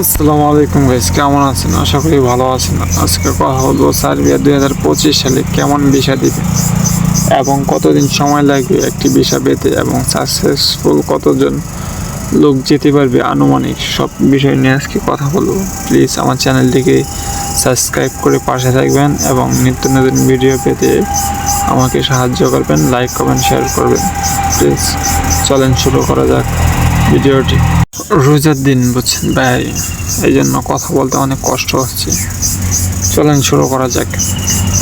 আসসালামু আলাইকুম গাইস কেমন আছেন? আশা করি ভালো আছেন। আজকে কথা বলব সার্বিয়া দুই হাজার পঁচিশ সালে কেমন ভিসা দিবে এবং কতদিন সময় লাগবে একটি ভিসা পেতে এবং সাকসেসফুল কতজন লোক যেতে পারবে আনুমানিক সব বিষয় নিয়ে আজকে কথা বলব। প্লিজ আমার চ্যানেলটিকে সাবস্ক্রাইব করে পাশে থাকবেন এবং নিত্য নতুন ভিডিও পেতে আমাকে সাহায্য করবেন লাইক কমেন্ট শেয়ার করবেন। প্লিজ চলেন শুরু করা যাক ভিডিওটি। রোজার দিন, বুঝছেন? ভাই এই জন্য কথা বলতে অনেক কষ্ট হচ্ছে। চলেন, শুরু করা যাক।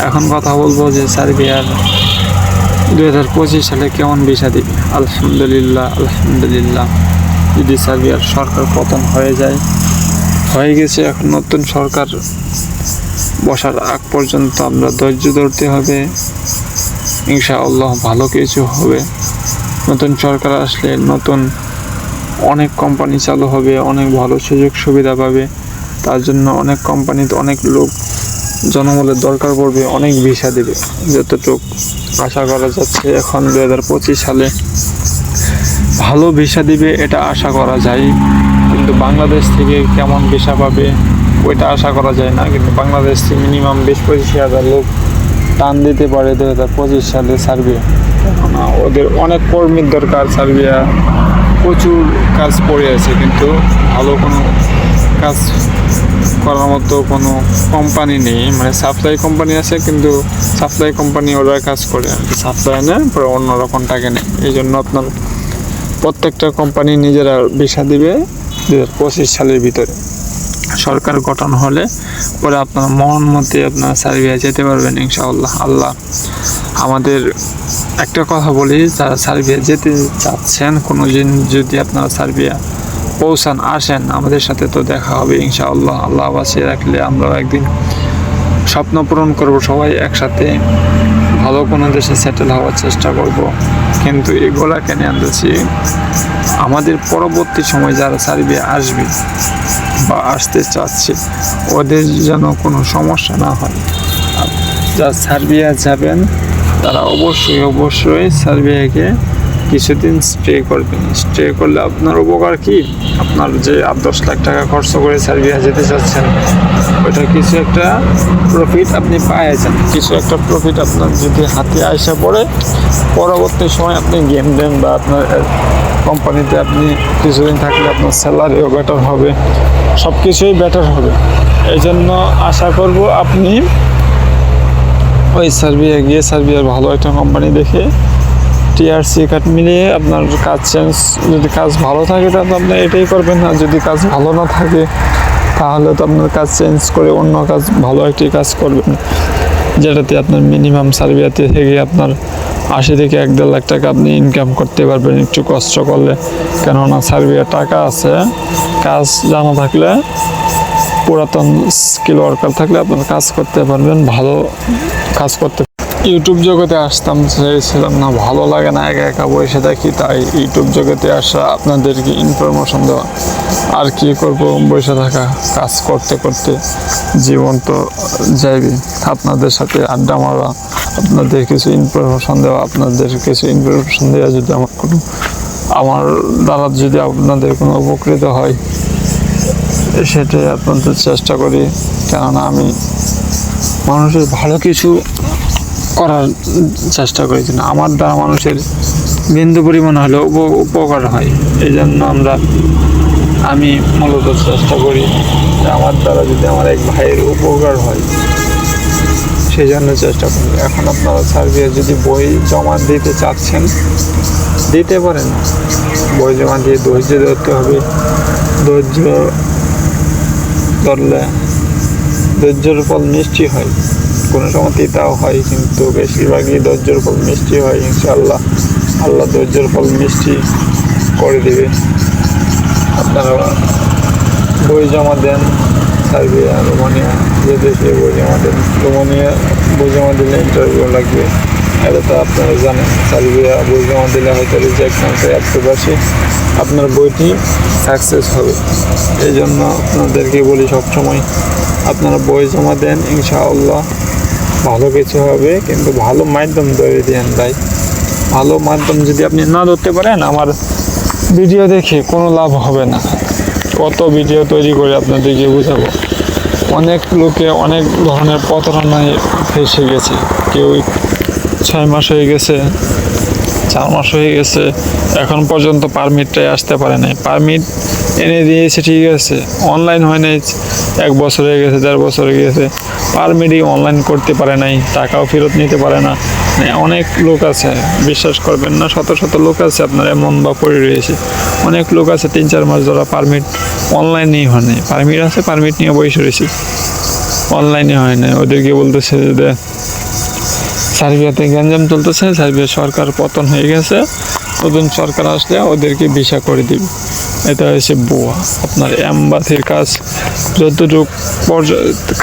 এখন কথা বলব যে, সার্বিয়ার দু হাজার পঁচিশ সালে কেমন ভিসা দিবে? আলহামদুলিল্লাহ আলহামদুলিল্লাহ। যদি সার্বিয়ার সরকার পতন হয়ে যায়, হয়ে গেছে এখন নতুন সরকার বসার আগ পর্যন্ত আমরা ধৈর্য ধরতে হবে। ইনশাআল্লাহ ভালো কিছু হবে। নতুন সরকার আসলে নতুন অনেক কোম্পানি চালু হবে, অনেক ভালো সুযোগ সুবিধা পাবে। তার জন্য অনেক কোম্পানিতে অনেক লোক জনবলের দরকার পড়বে, অনেক ভিসা দেবে। যতটুক আশা করা যাচ্ছে এখন দু হাজার পঁচিশ সালে ভালো ভিসা দিবে এটা আশা করা যায়। কিন্তু বাংলাদেশ থেকে কেমন ভিসা পাবে, ওইটা আশা করা যায় না। কিন্তু বাংলাদেশ থেকে মিনিমাম বিশ পঁচিশ হাজার লোক টান দিতে পারে দু হাজার পঁচিশ সালে সার্বিয়া। ওদের অনেক কর্মীর দরকার সার্বিয়া। প্রচুর কাজ পড়ে আছে, কিন্তু ভালো কোনো কাজ করার মতো কোনো কোম্পানি নেই। মানে সাপ্লাই কোম্পানি আছে, কিন্তু সাপ্লাই কোম্পানি ওরা কাজ করে সাপ্লাই নেয়, পরে রকম টাকা নেয়। এই জন্য আপনার প্রত্যেকটা কোম্পানি নিজেরা ভিসা দিবে দু হাজার পঁচিশ সালের ভিতরে। সরকার গঠন হলে পরে আপনার মন মতে আপনার সার্বিয়া যেতে পারবেন ইনশাআল্লাহ। আল্লাহ আমাদের একটা কথা বলি, যারা সার্বিয়া যেতে চাচ্ছেন, কোনো দিন যদি আপনারা সার্বিয়া পৌঁছান, আসেন, আমাদের সাথে তো দেখা হবে, ইনশাআল্লাহ। আল্লাহ বাঁচিয়ে রাখলে আমরাও একদিন স্বপ্ন পূরণ করব, সবাই একসাথে। ভালো কোনো দেশে সেটেল হওয়ার চেষ্টা করব। কিন্তু এগুলা কেন আনতেছি আমাদের পরবর্তী সময় যারা সার্বিয়া আসবে বা আসতে চাচ্ছে, ওদের যেন কোনো সমস্যা না হয়। যারা সার্বিয়া যাবেন তারা অবশ্যই অবশ্যই সার্বিয়াকে কিছুদিন স্টে করবেন। স্টে করলে আপনার উপকার কি? আপনার যে আট দশ লাখ টাকা খরচ করে সার্বিয়া যেতে চাচ্ছেন ওটা কিছু একটা প্রফিট আপনি পাইয়েছেন। কিছু একটা প্রফিট আপনার যদি হাতে আসা পড়ে, পরবর্তী সময় আপনি গেম দেন বা আপনার কোম্পানিতে আপনি কিছুদিন থাকলে আপনার স্যালারিও বেটার হবে। সব কিছুই বেটার হবে। এই জন্য আশা করব আপনি ওই সার্বিয়া গিয়ে সার্বিয়ার ভালো একটা কোম্পানি দেখে টিআরসি কার্ড মিলিয়ে আপনার কাজ চেঞ্জ যদি কাজ ভালো থাকে তাহলে আপনি এটাই করবেন না। যদি কাজ ভালো না থাকে, তাহলে তো আপনার কাজ চেঞ্জ করে অন্য কাজ, ভালো একটি কাজ করবেন। যেটাতে আপনার মিনিমাম সার্বিয়াতে থেকে আপনার আশি থেকে এক দেড় লাখ টাকা আপনি ইনকাম করতে পারবেন একটু কষ্ট করলে। কেননা সার্বিয়া টাকা আছে, কাজ জানা থাকলে পুরাতন স্কিল ওয়ার্কার থাকলে আপনার কাজ করতে পারবেন, ভালো কাজ করতে ইউটিউব জগতে আসতাম, চেয়েছিলাম না, ভালো লাগে না একা একা বসে থাকি, তাই ইউটিউব জগতে আসা আপনাদেরকে ইনফরমেশন দেওয়া। আর কি করব, বসে থাকা, কাজ করতে করতে জীবন তো যাইবে। আপনাদের সাথে আড্ডা মারা, আপনাদের কিছু ইনফরমেশন দেওয়া, আপনাদের কিছু ইনফরমেশন দেওয়া যদি আমার কোনো আমার দ্বারা যদি আপনাদের কোনো উপকৃত হয় সেটাই আপনাদের চেষ্টা করি। কেননা আমি মানুষের ভালো কিছু করার চেষ্টা করি না আমার দ্বারা মানুষের বিন্দু পরিমাণ উপ- উপকার হয়। এই জন্য আমরা, আমি মূলত চেষ্টা করি যে আমার দ্বারা যদি আমার এক ভাইয়ের উপকার হয় সেই জন্য চেষ্টা করি। এখন আপনারা সার্ভিস যদি বই জমা দিতে চাচ্ছেন, দিতে পারেন। বই জমা দিয়ে ধৈর্য ধরতে হবে। ধৈর্য ধরলে ধৈর্যের ফল মিষ্টি হয়। কোনো সময় তাও হয়, কিন্তু বেশিরভাগই ধৈর্যের ফল মিষ্টি হয়, ইনশাআল্লাহ। আল্লাহ ধৈর্যের ফল মিষ্টি করে দেবে। আপনারা বই জমা দেন সার্বিয়া রোমানিয়া, যে দেশে বই জমা দেন, রোমানিয়া বই জমা দিলে ইন্টারভিউ লাগবে। এটা তো আপনারা জানেন, সার্বিয়া বই জমা দিলে হয়তো রিজেক্ট চান্সে একশো পাশে আপনার বইটি সাকসেস হবে। এই জন্য আপনাদেরকে বলি সবসময় আপনারা বই জমা দেন, ইনশাআল্লাহ ভালো কিছু হবে, কিন্তু ভালো মাধ্যম ধরে দেন ভাই। ভালো মাধ্যম যদি আপনি না ধরতে পারেন, আমার ভিডিও দেখে কোনো লাভ হবে না। কত ভিডিও তৈরি করে আপনাদেরকে বোঝাবো। অনেক লোকে অনেক ধরনের প্রতারণায় ফেসে গেছে। কেউ ছয় মাস হয়ে গেছে, চার মাস হয়ে গেছে, এখন পর্যন্ত পারমিটটাই আসতে পারে নাই। পারমিট এনে দিয়েছে, ঠিক আছে অনলাইন হয় নাই, এক বছর হয়ে গেছে, দেড় বছর হয়ে গেছে পারমিটই অনলাইন করতে পারে নাই, টাকাও ফেরত নিতে পারে না। মানে অনেক লোক আছে, বিশ্বাস করবেন না, শত শত লোক আছে আপনার, এমন বা পড়ে রয়েছে। অনেক লোক আছে, তিন চার মাস ধরা পারমিট অনলাইনেই হয় নাই। পারমিট আছে পারমিট নিয়ে বসে রয়েছে। অনলাইনে হয় না ওদেরকে বলতেছে যে সার্বিয়াতে গ্যাঞ্জাম চলতেছে, সার্বিয়া সরকার পতন হয়ে গেছে। নতুন সরকার আসলে ওদেরকে ভিসা করে দিবে। এটা হয়েছে বোয়া আপনার অ্যাম্বাথির কাজ যতটুক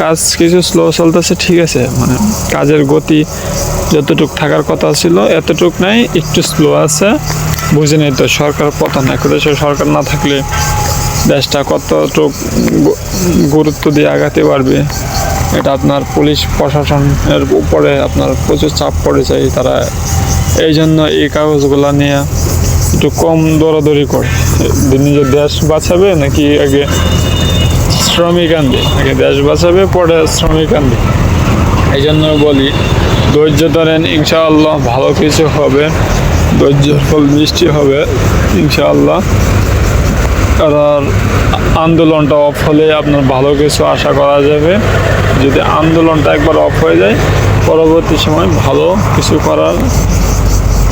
কাজ কিছু স্লো চলতেছে, ঠিক আছে। মানে কাজের গতি যতটুক থাকার কথা ছিল, এতটুক নাই, একটু স্লো আছে। বুঝে নেই তো সরকার পতন এক দেশে সরকার না থাকলে দেশটা কতটুক গুরুত্ব দিয়ে আগাতে পারবে? এটা আপনার পুলিশ প্রশাসনের উপরে আপনার প্রচুর চাপ পড়ে যায় তারা। এই জন্য এই কাগজগুলো নিয়ে একটু কম দৌড়াদৌড়ি করে। নিজের দেশ বাঁচাবে নাকি আগে শ্রমিক আনবে? আগে দেশ বাঁচাবে, পরে শ্রমিক আনবে। এই জন্য বলি, ধৈর্য ধরেন, ইনশাআল্লাহ ভালো কিছু হবে। ধৈর্যের ফল মিষ্টি হবে, ইনশাআল্লাহ। আর আন্দোলনটা অফ হলে আপনার ভালো কিছু আশা করা যাবে। যদি আন্দোলনটা একবার অফ হয়ে যায়, পরবর্তী সময় ভালো কিছু করার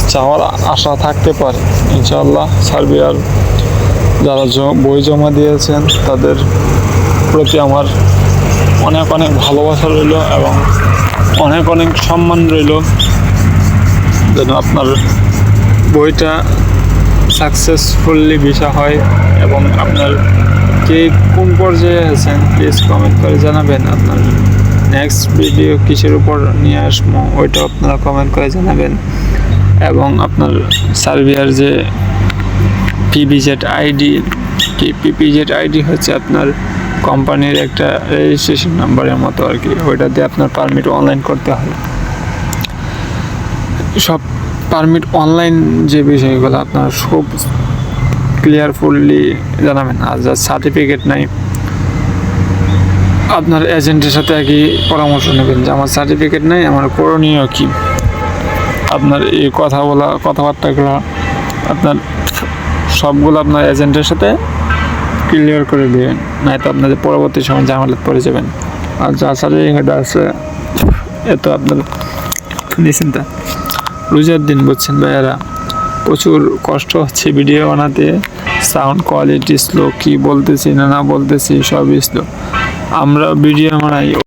চাওয়ার আশা থাকতে পারে। ইনশাআল্লাহ সার্বিয়ার যারা বই জমা দিয়েছেন, তাদের প্রতি আমার অনেক অনেক ভালোবাসা রইল এবং অনেক অনেক সম্মান রইল। যেন আপনার বইটা সাকসেসফুলি ভিসা হয় এবং আপনার কে কোন পর্যায়ে আছেন প্লিজ কমেন্ট করে জানাবেন। আপনার নেক্সট ভিডিও কিসের উপর নিয়ে আসব ওইটাও আপনারা কমেন্ট করে জানাবেন। এবং আপনার সার্ভিয়ার যে পিবিজেড আইডি কি পিপিজেড আইডি হচ্ছে আপনার কোম্পানির একটা রেজিস্ট্রেশন নাম্বারের মতো আর কি, ওইটা দিয়ে আপনার পারমিট অনলাইন করতে হয়। সব পারমিট অনলাইন যে বিষয়গুলো আপনার খুব ক্লিয়ারফুললি জানাবেন। আর যার সার্টিফিকেট নাই, আপনার এজেন্টের সাথে একই পরামর্শ নেবেন যে আমার সার্টিফিকেট নাই, আমার করণীয় কী? আপনার এই কথা বলা কথাবার্তাগুলো আপনার সবগুলো আপনার এজেন্টের সাথে ক্লিয়ার করে দেবেন। নয়তো আপনাদের পরবর্তী সময় ঝামেলা পড়ে যাবেন। আর যা সার্টিফিকেট আছে, এ তো আপনার নিশ্চিন্তা। রোজার দিন, বুঝছেন ভাইয়ারা? প্রচুর কষ্ট হচ্ছে ভিডিও বানাতে। সাউন্ড কোয়ালিটি স্লো কি বলতেছি না না বলতেছি, সবই স্লো আমরা ভিডিও বানাই